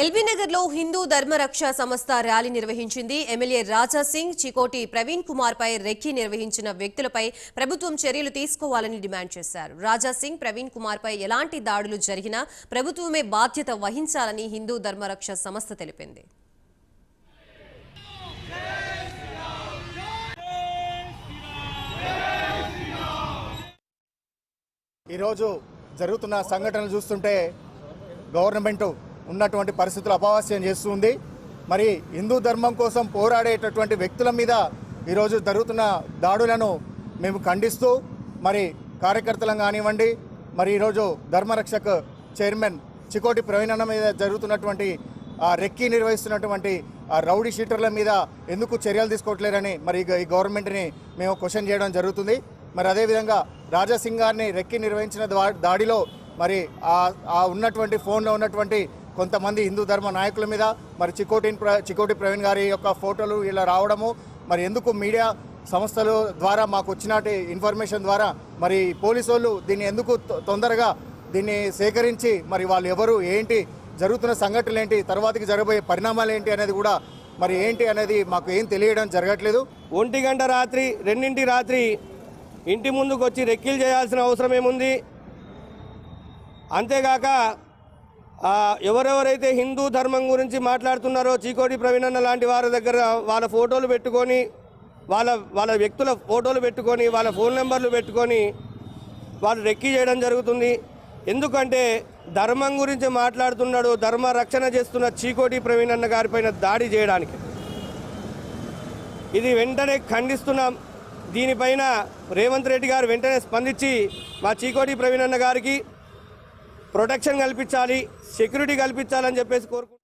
ఎల్బీనగర్లో హిందూ ధర్మరక్ష సంస్థ ర్యాలీ నిర్వహించింది. ఎమ్మెల్యే రాజా సింగ్ చికోటి ప్రవీణ్ కుమార్ పై రెక్కి నిర్వహించిన వ్యక్తులపై ప్రభుత్వం చర్యలు తీసుకోవాలని డిమాండ్ చేశారు. రాజా సింగ్ ప్రవీణ్ కుమార్ పై ఎలాంటి దాడులు జరిగినా ప్రభుత్వమే బాధ్యత వహించాలని హిందూ ధర్మరక్ష సంస్థ తెలిపింది. ఈరోజు జరుగుతున్న సంఘటనలు చూస్తుంటే గవర్నమెంటు ఉన్నటువంటి పరిస్థితులు అపహాస్యం చేస్తుంది. మరి హిందూ ధర్మం కోసం పోరాడేటటువంటి వ్యక్తుల మీద ఈరోజు జరుగుతున్న దాడులను మేము ఖండిస్తూ మరి కార్యకర్తలను కానివ్వండి మరి ఈరోజు ధర్మరక్షక్ చైర్మన్ చికోటి ప్రవీణన్న మీద జరుగుతున్నటువంటి ఆ రెక్కి నిర్వహిస్తున్నటువంటి ఆ రౌడీ షీటర్ల మీద ఎందుకు చర్యలు తీసుకోవట్లేరని మరి ఈ గవర్నమెంట్ని మేము క్వశ్చన్ చేయడం జరుగుతుంది. మరి అదేవిధంగా రాజాసింగ్ గారిని రెక్కి నిర్వహించిన దా- దాడిలో మరి ఆ ఉన్నటువంటి ఫోన్లో ఉన్నటువంటి కొంతమంది హిందూ ధర్మ నాయకుల మీద మరి చికోటి ప్ర చికోటి ప్రవీణ్ గారి యొక్క ఫోటోలు ఇలా రావడము మరి ఎందుకు మీడియా సంస్థల ద్వారా మాకు వచ్చినటి ఇన్ఫర్మేషన్ ద్వారా మరి పోలీసు వాళ్ళు దీన్ని ఎందుకు తొ- తొందరగా దీన్ని సేకరించి మరి వాళ్ళు ఎవరు ఏంటి జరుగుతున్న సంఘటనలు ఏంటి తర్వాతకి జరగబోయే పరిణామాలు ఏంటి అనేది కూడా మరి ఏంటి అనేది మాకు ఏం తెలియడం జరగట్లేదు. ఒంటి గంట రాత్రి రెండింటి రాత్రి ఇంటి ముందుకు వచ్చి రెక్కీలు చేయాల్సిన అవసరం ఏముంది? అంతేగాక ఎవరెవరైతే హిందూ ధర్మం గురించి మాట్లాడుతున్నారో చీకోటి ప్రవీణన్న లాంటి వారి దగ్గర వాళ్ళ ఫోటోలు పెట్టుకొని వాళ్ళ వాళ్ళ వ్యక్తుల ఫోటోలు పెట్టుకొని వాళ్ళ ఫోన్ నెంబర్లు పెట్టుకొని వాళ్ళు రెక్కీ చేయడం జరుగుతుంది. ఎందుకంటే ధర్మం గురించి మాట్లాడుతున్నాడు ధర్మ రక్షణ చేస్తున్న చీకోటి ప్రవీణన్న గారిపైన దాడి చేయడానికి. ఇది వెంటనే ఖండిస్తున్నాం. దీనిపైన రేవంత్ రెడ్డి గారు వెంటనే స్పందించి మా చీకోటి ప్రవీణన్న గారికి ప్రొటెక్షన్ కల్పించాలి సెక్యూరిటీ కల్పించాలని చెప్పేసి కోరుకుంటున్నాను